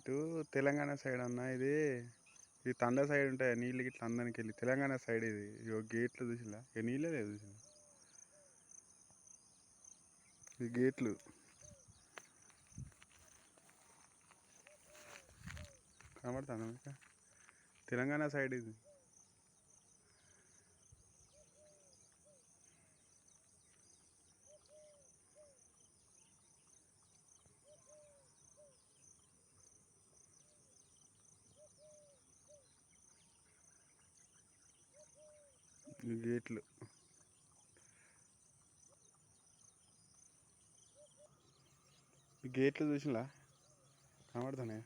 ఇటు తెలంగాణ సైడ్ అన్న ఇది ఇది తండ సైడ్ ఉంటాయి నీళ్ళు గిట్ల అందరికి వెళ్ళి. తెలంగాణ సైడ్ ఇది. ఇగో గేట్లు చూసిలా ఇక నీళ్ళే లేదు చూసిలా ఈ గేట్లు. కనబడుతుందా తెలంగాణ సైడ్ ఇది. గేట్లు. గేట్లు చూసిలా కనబడుతున్నాయి?